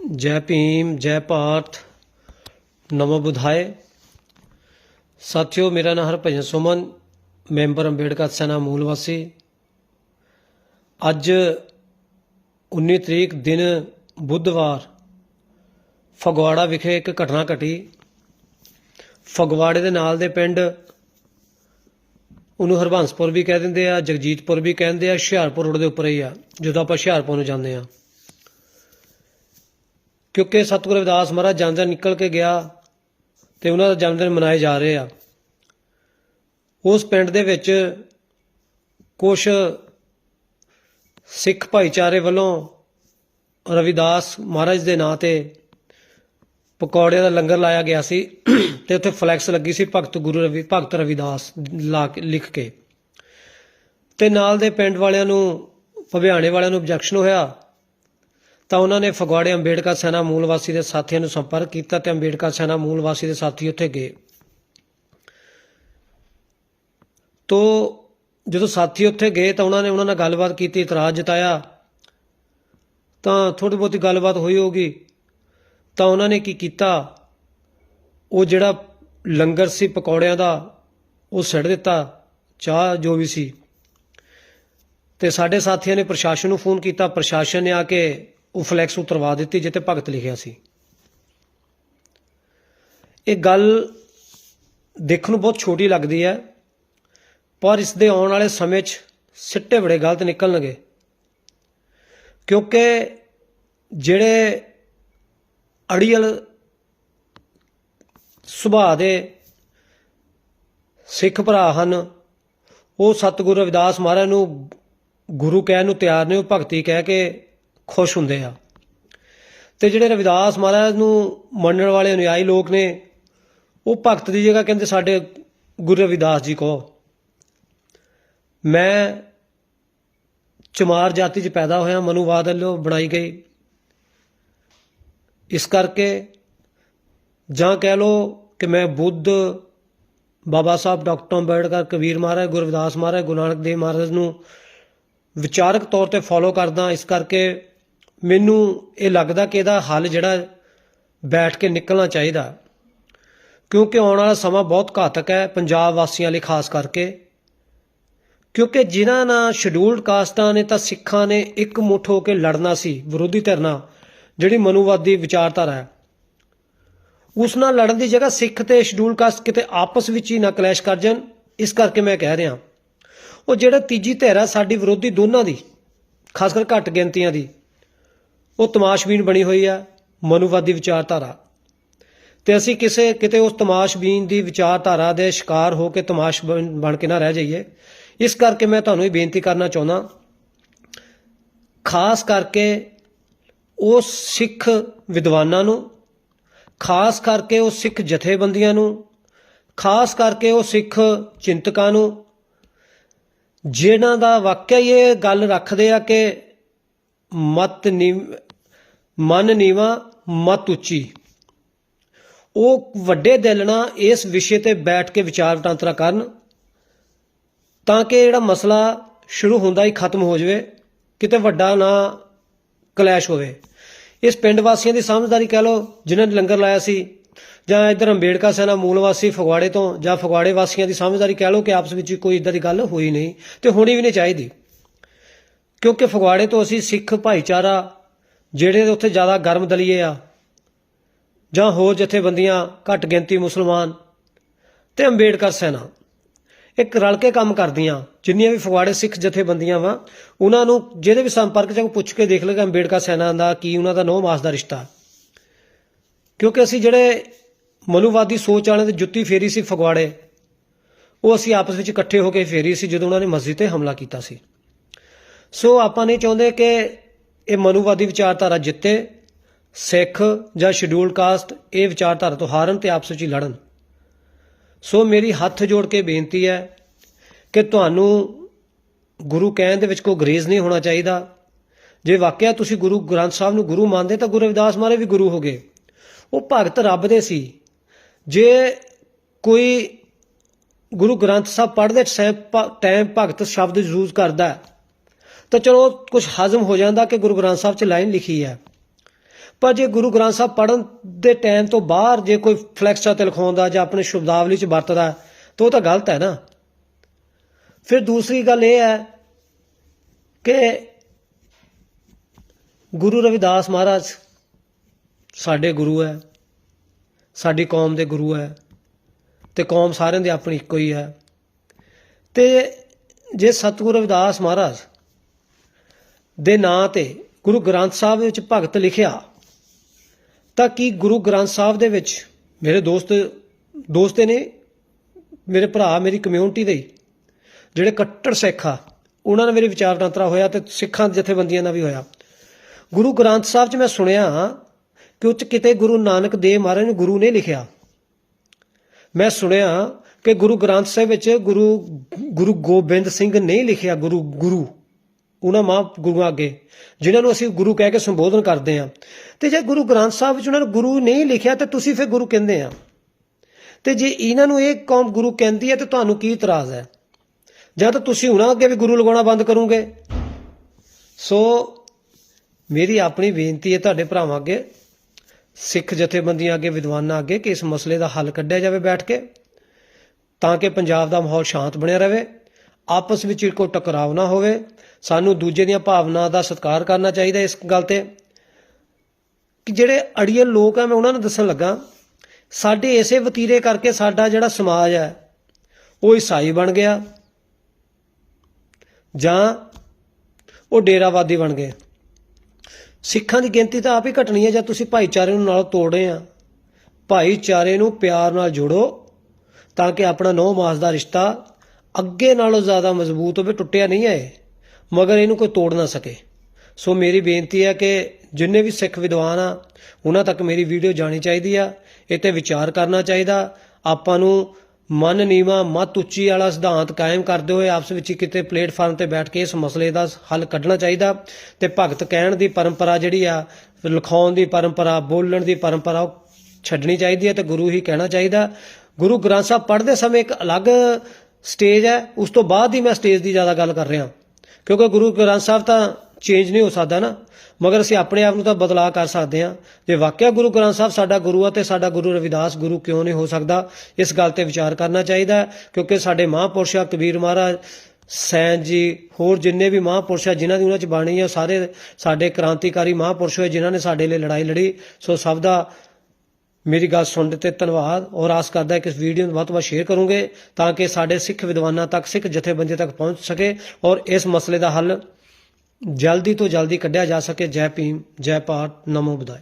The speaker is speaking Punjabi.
ਜੈ ਭੀਮ, ਜੈ ਭਾਰਤ ਨਮੋ ਬੁਧਾਏ। ਸਾਥਿਓ, ਮੇਰਾ ਨਾਮ ਹਰਭਜਨ ਸੁਮਨ, ਮੈਂਬਰ ਅੰਬੇਡਕਰ ਸੈਨਾ ਮੂਲ ਵਾਸੀ। ਅੱਜ 19 ਤਰੀਕ ਦਿਨ ਬੁੱਧਵਾਰ, ਫਗਵਾੜਾ ਵਿਖੇ ਇੱਕ ਘਟਨਾ ਘਟੀ। ਫਗਵਾੜੇ ਦੇ ਨਾਲ ਦੇ ਪਿੰਡ ਉਹਨੂੰ ਹਰਬੰਸਪੁਰ ਵੀ ਕਹਿ ਦਿੰਦੇ ਆ, ਜਗਜੀਤਪੁਰ ਵੀ ਕਹਿੰਦੇ ਆ, ਹੁਸ਼ਿਆਰਪੁਰ ਰੋਡ ਦੇ ਉੱਪਰ ਹੀ ਆ, ਜਦੋਂ ਆਪਾਂ ਹੁਸ਼ਿਆਰਪੁਰ ਨੂੰ ਜਾਂਦੇ ਆ। ਕਿਉਂਕਿ ਸਤਿਗੁਰੂ ਰਵਿਦਾਸ ਮਹਾਰਾਜ ਜਾਂਦੇ ਨਿਕਲ ਕੇ ਗਿਆ ਤੇ ਉਹਨਾਂ ਦਾ ਜਨਮ ਦਿਨ ਮਨਾਏ ਜਾ ਰਹੇ ਆ। ਉਸ ਪਿੰਡ ਦੇ ਵਿੱਚ ਕੁਝ ਸਿੱਖ ਭਾਈਚਾਰੇ ਵੱਲੋਂ ਰਵਿਦਾਸ ਮਹਾਰਾਜ ਦੇ ਨਾਂ ਤੇ ਪਕੌੜਿਆਂ ਦਾ ਲੰਗਰ ਲਾਇਆ ਗਿਆ ਸੀ ਤੇ ਉੱਥੇ ਫਲੈਕਸ ਲੱਗੀ ਸੀ ਭਗਤ ਗੁਰੂ ਰਵੀ, ਭਗਤ ਰਵਿਦਾਸ ਲਾ ਕੇ, ਲਿਖ ਕੇ। ਤੇ ਨਾਲ ਦੇ ਪਿੰਡ ਵਾਲਿਆਂ ਨੂੰ, ਭਵਿਆਣੇ ਵਾਲਿਆਂ ਨੂੰ ਆਬਜੈਕਸ਼ਨ ਹੋਇਆ। ਤਾਂ ਉਹਨਾਂ ਨੇ ਫਗਵਾੜੇ ਅੰਬੇਡਕਰ ਸੈਨਾ ਮੂਲ ਵਾਸੀ ਦੇ ਸਾਥੀਆਂ ਨੂੰ ਸੰਪਰਕ ਕੀਤਾ ਤੇ ਅੰਬੇਡਕਰ ਸੈਨਾ ਮੂਲ ਵਾਸੀ ਦੇ ਸਾਥੀ ਉੱਥੇ ਗਏ। ਤੋ ਜਦੋਂ ਸਾਥੀ ਉੱਥੇ ਗਏ ਤਾਂ ਉਹਨਾਂ ਨੇ ਉਹਨਾਂ ਨਾਲ ਗੱਲਬਾਤ ਕੀਤੀ, ਇਤਰਾਜ਼ ਜਤਾਇਆ। ਤਾਂ ਥੋੜੀ ਬਹੁਤੀ ਗੱਲਬਾਤ ਹੋਈ ਹੋਗੀ ਤਾਂ ਉਹਨਾਂ ਨੇ ਕੀ ਕੀਤਾ? ਉਹ ਜਿਹੜਾ ਲੰਗਰ ਸੀ ਪਕੌੜਿਆਂ ਦਾ, ਉਹ ਛੱਡ ਦਿੱਤਾ, ਚਾਹ ਜੋ ਵੀ ਸੀ। ਤੇ ਸਾਡੇ ਸਾਥੀਆਂ ਨੇ ਪ੍ਰਸ਼ਾਸਨ ਨੂੰ ਫੋਨ ਕੀਤਾ। ਪ੍ਰਸ਼ਾਸਨ ਨੇ ਆ ਕੇ ਉਹ ਫਲੈਕਸ ਉਤਰਵਾ ਦਿੱਤੀ ਜਿੱਤੇ ਭਗਤ ਲਿਖਿਆ ਸੀ। ਇਹ ਗੱਲ ਦੇਖਣ ਨੂੰ ਬਹੁਤ ਛੋਟੀ ਲੱਗਦੀ ਹੈ, ਪਰ ਇਸ ਦੇ ਆਉਣ ਵਾਲੇ ਸਮੇਂ 'ਚ ਸਿੱਟੇ ਬੜੇ ਗਲਤ ਨਿਕਲਣਗੇ। ਕਿਉਂਕਿ ਜਿਹੜੇ ਅੜੀਅਲ ਸੁਭਾਅ ਦੇ ਸਿੱਖ ਭਰਾ ਹਨ, ਉਹ ਸਤਿਗੁਰੂ ਰਵਿਦਾਸ ਮਹਾਰਾਜ ਨੂੰ ਗੁਰੂ ਕਹਿਣ ਨੂੰ ਤਿਆਰ ਨੇ, ਉਹ ਭਗਤੀ ਕਹਿ ਕੇ ਖੁਸ਼ ਹੁੰਦੇ ਆ। ਤੇ ਜਿਹੜੇ ਰਵਿਦਾਸ ਮਹਾਰਾਜ ਨੂੰ ਮੰਨਣ ਵਾਲੇ ਅਨੁਯਾਈ ਲੋਕ ਨੇ, ਉਹ ਭਗਤ ਦੀ ਜਗ੍ਹਾ ਕਹਿੰਦੇ ਸਾਡੇ ਗੁਰੂ ਰਵਿਦਾਸ ਜੀ ਕਹੋ। ਮੈਂ ਚਮਾਰ ਜਾਤੀ 'ਚ ਪੈਦਾ ਹੋਇਆ ਮਨੂਵਾਦ ਵੱਲੋਂ ਬਣਾਈ ਗਈ। ਇਸ ਕਰਕੇ ਜਾਂ ਕਹਿ ਲੋ ਕਿ ਮੈਂ ਬੁੱਧ ਬਾਬਾ ਸਾਹਿਬ ਡਾਕਟਰ ਅੰਬੇਡਕਰ, ਕਬੀਰ ਮਹਾਰਾਜ ਗੁਰਵਿਦਾਸ ਮਹਾਰਾਜ, ਗੁਰੂ ਨਾਨਕ ਦੇਵ ਮਹਾਰਾਜ ਨੂੰ ਵਿਚਾਰਕ ਤੌਰ ਤੇ ਫੋਲੋ ਕਰਦਾ। ਇਸ ਕਰਕੇ ਮੈਨੂੰ ਇਹ ਲੱਗਦਾ ਕਿ ਇਹਦਾ ਹੱਲ ਜਿਹੜਾ ਬੈਠ ਕੇ ਨਿਕਲਣਾ ਚਾਹੀਦਾ। ਕਿਉਂਕਿ ਆਉਣ ਵਾਲਾ ਸਮਾਂ ਬਹੁਤ ਘਾਤਕ ਹੈ ਪੰਜਾਬ ਵਾਸੀਆਂ ਲਈ, ਖਾਸ ਕਰਕੇ। ਕਿਉਂਕਿ ਜਿਨ੍ਹਾਂ ਨਾਲ ਸ਼ਡਿਊਲਡ ਕਾਸਟਾਂ ਨੇ ਤਾਂ ਸਿੱਖਾਂ ਨੇ ਇੱਕ ਮੁੱਠ ਹੋ ਕੇ ਲੜਨਾ ਸੀ, ਵਿਰੋਧੀ ਧਿਰ ਨਾਲ, ਜਿਹੜੀ ਮਨੂਵਾਦੀ ਵਿਚਾਰਧਾਰਾ ਹੈ। ਉਸ ਨਾਲ ਲੜਨ ਦੀ ਜਗ੍ਹਾ ਸਿੱਖ ਤੇ ਸ਼ਡਿਊਲ ਕਾਸਟ ਕਿਤੇ ਆਪਸ ਵਿੱਚ ਹੀ ਨਾ ਕਲੈਸ਼ ਕਰ ਜਾਣ, ਇਸ ਕਰਕੇ ਮੈਂ ਕਹਿ ਰਿਹਾ। ਉਹ ਜਿਹੜਾ ਤੀਜੀ ਧਿਰ ਹੈ ਸਾਡੀ ਵਿਰੋਧੀ ਦੋਨਾਂ ਦੀ, ਖਾਸ ਕਰ ਘੱਟ ਗਿਣਤੀਆਂ ਦੀ ਉਹ ਤਮਾਸ਼ਬੀਨ ਬਣੀ ਹੋਈ ਆ, ਮਨੂਵਾਦੀ ਵਿਚਾਰਧਾਰਾ। ਤੇ ਅਸੀਂ ਕਿਸੇ, ਕਿਤੇ ਉਸ ਤਮਾਸ਼ਬੀਨ ਦੀ ਵਿਚਾਰਧਾਰਾ ਦੇ ਸ਼ਿਕਾਰ ਹੋ ਕੇ ਤਮਾਸ਼ ਬਣ ਬਣ ਕੇ ਨਾ ਰਹਿ ਜਾਈਏ, ਇਸ ਕਰਕੇ ਮੈਂ ਤੁਹਾਨੂੰ ਇਹ ਬੇਨਤੀ ਕਰਨਾ ਚਾਹੁੰਦਾ, ਖਾਸ ਕਰਕੇ ਉਹ ਸਿੱਖ ਵਿਦਵਾਨਾਂ ਨੂੰ, ਖਾਸ ਕਰਕੇ ਉਹ ਸਿੱਖ ਜਥੇਬੰਦੀਆਂ ਨੂੰ, ਖਾਸ ਕਰਕੇ ਉਹ ਸਿੱਖ ਚਿੰਤਕਾਂ ਨੂੰ ਜਿਹਨਾਂ ਦਾ ਵਾਕਿਆ ਹੀ ਇਹ ਗੱਲ ਰੱਖਦੇ ਆ ਕਿ ਮਤ ਨੀ ਮਨ ਨੀਵਾ, ਮਤ ਉੱਚੀ। ਉਹ ਵੱਡੇ ਦਿਲ ਨਾਲ ਇਸ ਵਿਸ਼ੇ ਤੇ ਬੈਠ ਕੇ ਵਿਚਾਰ ਵਟਾਂਦਰਾ ਕਰਨ ਤਾਂ ਕਿ ਜਿਹੜਾ ਮਸਲਾ ਸ਼ੁਰੂ ਹੁੰਦਾ ਹੀ ਖਤਮ ਹੋ ਜਾਵੇ, ਕਿਤੇ ਵੱਡਾ ਨਾ ਕਲੈਸ਼ ਹੋਵੇ। ਇਸ ਪਿੰਡ ਵਾਸੀਆਂ ਦੀ ਸਮਝਦਾਰੀ ਕਹਿ ਲਓ, ਜਿਨ੍ਹਾਂ ਨੇ ਲੰਗਰ ਲਾਇਆ ਸੀ, ਜਾਂ ਇਧਰ ਅੰਬੇਡਕਰ ਸੈਨਾ ਮੂਲ ਵਾਸੀ ਫਗਵਾੜੇ ਤੋਂ, ਜਾਂ ਫਗਵਾੜੇ ਵਾਸੀਆਂ ਦੀ ਸਮਝਦਾਰੀ ਕਹਿ ਲਓ ਕਿ ਆਪਸ ਵਿੱਚ ਕੋਈ ਇਦਾਂ ਦੀ ਗੱਲ ਹੋਈ ਨਹੀਂ, ਤੇ ਹੋਣੀ ਵੀ ਨਹੀਂ ਚਾਹੀਦੀ। ਕਿਉਂਕਿ ਫਗਵਾੜੇ ਤੋਂ ਅਸੀਂ ਸਿੱਖ ਭਾਈਚਾਰਾ ਜਿਹੜੇ ਉੱਥੇ ਜ਼ਿਆਦਾ ਗਰਮ ਦਲੀਏ ਆ, ਜਾਂ ਹੋਰ ਜਥੇਬੰਦੀਆਂ ਘੱਟ ਗਿਣਤੀ ਮੁਸਲਮਾਨ ਤੇ ਅੰਬੇਡਕਰ ਸੈਨਾ, ਇੱਕ ਰਲ ਕੇ ਕੰਮ ਕਰਦੀਆਂ, ਜਿੰਨੀਆਂ ਵੀ ਫਗਵਾੜੇ ਸਿੱਖ ਜਥੇਬੰਦੀਆਂ ਵਾ, ਉਹਨਾਂ ਨੂੰ ਜਿਹਦੇ ਵੀ ਸੰਪਰਕ ਚ ਪੁੱਛ ਕੇ ਦੇਖ ਲਏਗਾ ਅੰਬੇਡਕਰ ਸੈਨਾ ਦਾ ਕੀ, ਉਹਨਾਂ ਦਾ ਨੌ ਮਾਸ ਦਾ ਰਿਸ਼ਤਾ। ਕਿਉਂਕਿ ਅਸੀਂ ਜਿਹੜੇ ਮਨੂਵਾਦੀ ਸੋਚ ਵਾਲਿਆਂ ਦੀ ਜੁੱਤੀ ਫੇਰੀ ਸੀ ਫਗਵਾੜੇ, ਉਹ ਅਸੀਂ ਆਪਸ ਵਿੱਚ ਇਕੱਠੇ ਹੋ ਕੇ ਫੇਰੀ ਸੀ ਜਦੋਂ ਉਹਨਾਂ ਨੇ ਮਸਜਿਦ ਤੇ ਹਮਲਾ ਕੀਤਾ ਸੀ। ਸੋ ਆਪਾਂ ਨਹੀਂ ਚਾਹੁੰਦੇ ਕਿ ਇਹ ਮਨੂਵਾਦੀ ਵਿਚਾਰਧਾਰਾ ਜਿੱਤੇ, ਸਿੱਖ ਜਾਂ ਸ਼ਡਿਊਲਡ ਕਾਸਟ ਇਹ ਵਿਚਾਰਧਾਰਾ ਤੋਂ ਹਾਰਨ ਤੇ ਆਪਸ ਵਿੱਚ ਹੀ ਲੜਨ। ਸੋ ਮੇਰੀ ਹੱਥ ਜੋੜ ਕੇ ਬੇਨਤੀ ਹੈ ਕਿ ਤੁਹਾਨੂੰ ਗੁਰੂ ਕਹਿਣ ਦੇ ਵਿੱਚ ਕੋਈ ਗਰੇਜ਼ ਨਹੀਂ ਹੋਣਾ ਚਾਹੀਦਾ। ਜੇ ਵਾਕਿਆ ਤੁਸੀਂ ਗੁਰੂ ਗ੍ਰੰਥ ਸਾਹਿਬ ਨੂੰ ਗੁਰੂ ਮੰਨਦੇ ਤਾਂ ਗੁਰੂ ਰਵਿਦਾਸ ਮਹਾਰਾਜ ਵੀ ਗੁਰੂ ਹੋ ਗਏ। ਉਹ ਭਗਤ ਰੱਬ ਦੇ ਸੀ। ਜੇ ਕੋਈ ਗੁਰੂ ਗ੍ਰੰਥ ਸਾਹਿਬ ਪੜ੍ਹਦੇ ਟਾਈਮ ਭਗਤ ਸ਼ਬਦ ਯੂਜ਼ ਕਰਦਾ ਤਾਂ ਚਲੋ ਕੁਝ ਹਜ਼ਮ ਹੋ ਜਾਂਦਾ ਕਿ ਗੁਰੂ ਗ੍ਰੰਥ ਸਾਹਿਬ 'ਚ ਲਾਈਨ ਲਿਖੀ ਹੈ। ਪਰ ਜੇ ਗੁਰੂ ਗ੍ਰੰਥ ਸਾਹਿਬ ਪੜਨ ਦੇ ਟਾਈਮ ਤੋਂ ਬਾਹਰ ਜੇ ਕੋਈ ਫਲੈਕਸਾਂ ਤੇ ਲਿਖਾਉਂਦਾ ਜਾਂ ਆਪਣੇ ਸ਼ਬਦਾਵਲੀ ਚ ਵਰਤਦਾ, ਤਾਂ ਉਹ ਤਾਂ ਗਲਤ ਹੈ ਨਾ। ਫਿਰ ਦੂਸਰੀ ਗੱਲ ਇਹ ਹੈ ਕਿ ਗੁਰੂ ਰਵਿਦਾਸ ਮਹਾਰਾਜ ਸਾਡੇ ਗੁਰੂ ਹੈ, ਸਾਡੀ ਕੌਮ ਦੇ ਗੁਰੂ ਹੈ ਤੇ ਕੌਮ ਸਾਰਿਆਂ ਦੀ ਆਪਣੀ ਇੱਕੋ ਹੀ ਹੈ। ਤੇ ਜੇ ਸਤਿਗੁਰੂ ਰਵਿਦਾਸ ਮਹਾਰਾਜ ਦੇ ਨਾਂ ਤੇ ਗੁਰੂ ਗ੍ਰੰਥ ਸਾਹਿਬ ਵਿੱਚ ਭਗਤ ਲਿਖਿਆ, ਤਾਂ ਕੀ ਗੁਰੂ ਗ੍ਰੰਥ ਸਾਹਿਬ ਦੇ ਵਿੱਚ ਮੇਰੇ ਦੋਸਤ, ਦੋਸਤੇ ਨੇ ਮੇਰੇ ਭਰਾ, ਮੇਰੀ ਕਮਿਊਨਿਟੀ ਦੇ ਜਿਹੜੇ ਕੱਟੜ ਸਿੱਖ ਆ, ਉਹਨਾਂ ਨਾਲ ਮੇਰੇ ਵਿਚਾਰ ਵਟਾਂਦਰਾ ਹੋਇਆ ਤੇ ਸਿੱਖਾਂ ਜਥੇਬੰਦੀਆਂ ਨਾਲ ਵੀ ਹੋਇਆ। ਗੁਰੂ ਗ੍ਰੰਥ ਸਾਹਿਬ 'ਚ ਮੈਂ ਸੁਣਿਆ ਕਿ ਉੱਚ ਕਿਤੇ ਗੁਰੂ ਨਾਨਕ ਦੇਵ ਮਹਾਰਾਜ ਨੇ ਗੁਰੂ ਨੇ ਲਿਖਿਆ। ਮੈਂ ਸੁਣਿਆ ਕਿ ਗੁਰੂ ਗ੍ਰੰਥ ਸਾਹਿਬ ਵਿੱਚ ਗੁਰੂ ਗੁਰੂ ਗੋਬਿੰਦ ਸਿੰਘ ਨੇ ਲਿਖਿਆ, ਗੁਰੂ ਗੁਰੂ। ਉਹਨਾਂ ਮਹਾਂ ਗੁਰੂਆਂ ਅੱਗੇ, ਜਿਨ੍ਹਾਂ ਨੂੰ ਅਸੀਂ ਗੁਰੂ ਕਹਿ ਕੇ ਸੰਬੋਧਨ ਕਰਦੇ ਹਾਂ। ਤੇ ਜੇ ਗੁਰੂ ਗ੍ਰੰਥ ਸਾਹਿਬ ਵਿੱਚ ਉਹਨਾਂ ਨੂੰ ਗੁਰੂ ਨਹੀਂ ਲਿਖਿਆ, ਤੇ ਤੁਸੀਂ ਫਿਰ ਗੁਰੂ ਕਹਿੰਦੇ ਆ। ਤੇ ਜੇ ਇਹਨਾਂ ਨੂੰ ਇਹ ਕੌਮ ਗੁਰੂ ਕਹਿੰਦੀ ਹੈ, ਤੇ ਤੁਹਾਨੂੰ ਕੀ ਇਤਰਾਜ਼ ਹੈ? ਜਾਂ ਤਾਂ ਤੁਸੀਂ ਉਹਨਾਂ ਅੱਗੇ ਵੀ ਗੁਰੂ ਲਗਾਉਣਾ ਬੰਦ ਕਰੋਗੇ? ਸੋ, ਮੇਰੀ ਆਪਣੀ ਬੇਨਤੀ ਹੈ ਤੁਹਾਡੇ ਭਰਾਵਾਂ ਅੱਗੇ, ਸਿੱਖ ਜਥੇਬੰਦੀਆਂ ਅੱਗੇ, ਵਿਦਵਾਨਾਂ ਅੱਗੇ, ਕਿ ਇਸ ਮਸਲੇ ਦਾ ਹੱਲ ਕੱਢਿਆ ਜਾਵੇ ਬੈਠ ਕੇ, ਤਾਂ ਕਿ ਪੰਜਾਬ ਦਾ ਮਾਹੌਲ ਸ਼ਾਂਤ ਬਣਿਆ ਰਹੇ, ਆਪਸ ਵਿੱਚ ਕੋਈ ਟਕਰਾਵ ਨਾ ਹੋਵੇ ਸਾਨੂੰ ਦੂਜੇ ਦੀਆਂ ਭਾਵਨਾ ਦਾ ਸਤਿਕਾਰ ਕਰਨਾ ਚਾਹੀਦਾ ਇਸ ਗੱਲ ਤੇ। ਕਿ ਜਿਹੜੇ ਅੜੀਅਲ ਲੋਕ ਆ, ਮੈਂ ਉਹਨਾਂ ਨੂੰ ਦੱਸਣ ਲੱਗਾ, ਸਾਡੇ ਇਸੇ ਵਤੀਰੇ ਕਰਕੇ ਸਾਡਾ ਜਿਹੜਾ ਸਮਾਜ ਹੈ ਉਹ ਈਸਾਈ ਬਣ ਗਿਆ। ਜਾਂ ਉਹ ਡੇਰਾਵਾਦੀ ਬਣ ਗਏ। ਸਿੱਖਾਂ ਦੀ ਗਿਣਤੀ ਤਾਂ ਆਪ ਹੀ ਘਟਣੀ ਹੈ ਜਾਂ ਤੁਸੀਂ ਭਾਈਚਾਰੇ ਨੂੰ ਨਾਲ ਤੋੜੇ ਆ। ਭਾਈਚਾਰੇ ਨੂੰ ਪਿਆਰ ਨਾਲ ਜੋੜੋ, ਤਾਂ ਕਿ ਆਪਣਾ ਨੌ ਮਾਸ ਦਾ ਰਿਸ਼ਤਾ ਅੱਗੇ ਨਾਲੋਂ ਜ਼ਿਆਦਾ ਮਜ਼ਬੂਤ ਹੋਵੇ, ਟੁੱਟਿਆ ਨਹੀਂ ਹੈ ਮਗਰ ਇਹਨੂੰ ਕੋਈ ਤੋੜ ਨਾ ਸਕੇ। ਸੋ ਮੇਰੀ ਬੇਨਤੀ ਹੈ ਕਿ ਜਿੰਨੇ ਵੀ ਸਿੱਖ ਵਿਦਵਾਨ ਆ, ਉਹਨਾਂ ਤੱਕ ਮੇਰੀ ਵੀਡੀਓ ਜਾਣੀ ਚਾਹੀਦੀ ਆ। ਇਹ ਤੇ ਵਿਚਾਰ ਕਰਨਾ ਚਾਹੀਦਾ। ਆਪਾਂ ਨੂੰ ਮਨ ਨੀਵਾ, ਮਤ ਉੱਚੀ ਵਾਲਾ ਸਿਧਾਂਤ ਕਾਇਮ ਕਰਦੇ ਹੋਏ ਆਪਸ ਵਿੱਚ ਹੀ ਕਿਤੇ ਪਲੇਟਫਾਰਮ ਤੇ ਬੈਠ ਕੇ ਇਸ ਮਸਲੇ ਦਾ ਹੱਲ ਕੱਢਣਾ ਚਾਹੀਦਾ। ਤੇ ਭਗਤ ਕਹਿਣ ਦੀ ਪਰੰਪਰਾ ਜਿਹੜੀ ਆ, ਲਿਖਾਉਣ ਦੀ ਪਰੰਪਰਾ, ਬੋਲਣ ਦੀ ਪਰੰਪਰਾ, ਉਹ ਛੱਡਣੀ ਚਾਹੀਦੀ ਹੈ ਤੇ ਗੁਰੂ ਹੀ ਕਹਿਣਾ ਚਾਹੀਦਾ। ਗੁਰੂ ਗ੍ਰੰਥ ਸਾਹਿਬ ਪੜ੍ਹਦੇ ਸਮੇਂ ਇੱਕ ਅਲੱਗ ਸਟੇਜ ਹੈ। ਉਸ ਤੋਂ ਬਾਅਦ ਹੀ ਮੈਂ ਸਟੇਜ ਦੀ ਜ਼ਿਆਦਾ ਗੱਲ ਕਰ ਰਿਹਾ। ਕਿਉਂਕਿ ਗੁਰੂ ਗ੍ਰੰਥ ਸਾਹਿਬ ਤਾਂ ਚੇਂਜ ਨਹੀਂ ਹੋ ਸਕਦਾ ਨਾ। ਮਗਰ ਅਸੀਂ ਆਪਣੇ ਆਪ ਨੂੰ ਤਾਂ ਬਦਲਾਅ ਕਰ ਸਕਦੇ ਹਾਂ। ਜੇ ਵਾਕਿਆ ਗੁਰੂ ਗ੍ਰੰਥ ਸਾਹਿਬ ਸਾਡਾ ਗੁਰੂ ਆ ਤੇ ਸਾਡਾ ਗੁਰੂ ਰਵਿਦਾਸ ਗੁਰੂ ਕਿਉਂ ਨਹੀਂ ਹੋ ਸਕਦਾ? ਇਸ ਗੱਲ ਤੇ ਵਿਚਾਰ ਕਰਨਾ ਚਾਹੀਦਾ ਕਿਉਂਕਿ ਸਾਡੇ ਮਹਾਂਪੁਰਸ਼ ਆ ਕਬੀਰ ਮਹਾਰਾਜ, ਸੈਨ ਜੀ, ਹੋਰ ਜਿੰਨੇ ਵੀ ਮਹਾਂਪੁਰਸ਼ ਆ ਜਿਨ੍ਹਾਂ ਦੀ ਉਹਨਾਂ ਚ ਬਾਣੀ ਆ, ਉਹ ਸਾਰੇ ਸਾਡੇ ਕ੍ਰਾਂਤੀਕਾਰੀ ਮਹਾਂਪੁਰਸ਼ ਹੋਏ ਜਿਨ੍ਹਾਂ ਨੇ ਸਾਡੇ ਲਈ ਲੜਾਈ ਲੜੀ। ਸੋ ਸਭ ਦਾ ਮੇਰੀ ਗੱਲ ਸੁਣਨ ਤੇ ਧੰਨਵਾਦ ਔਰ ਆਸ ਕਰਦਾ ਕਿ ਇਸ ਵੀਡੀਓ ਨੂੰ ਵੱਧ ਤੋਂ ਵੱਧ ਸ਼ੇਅਰ ਕਰੋਗੇ ਤਾਂ ਕਿ ਸਾਡੇ ਸਿੱਖ ਵਿਦਵਾਨਾਂ ਤੱਕ, ਸਿੱਖ ਜਥੇਬੰਦੀਆਂ ਤੱਕ ਪਹੁੰਚ ਸਕੇ ਔਰ ਇਸ ਮਸਲੇ ਦਾ ਹੱਲ ਜਲਦੀ ਤੋਂ ਜਲਦੀ ਕੱਢਿਆ ਜਾ ਸਕੇ। ਜੈ ਭੀਮ, ਜੈ ਭਾਰਤ, ਨਮੋ ਬੁਦਾਏ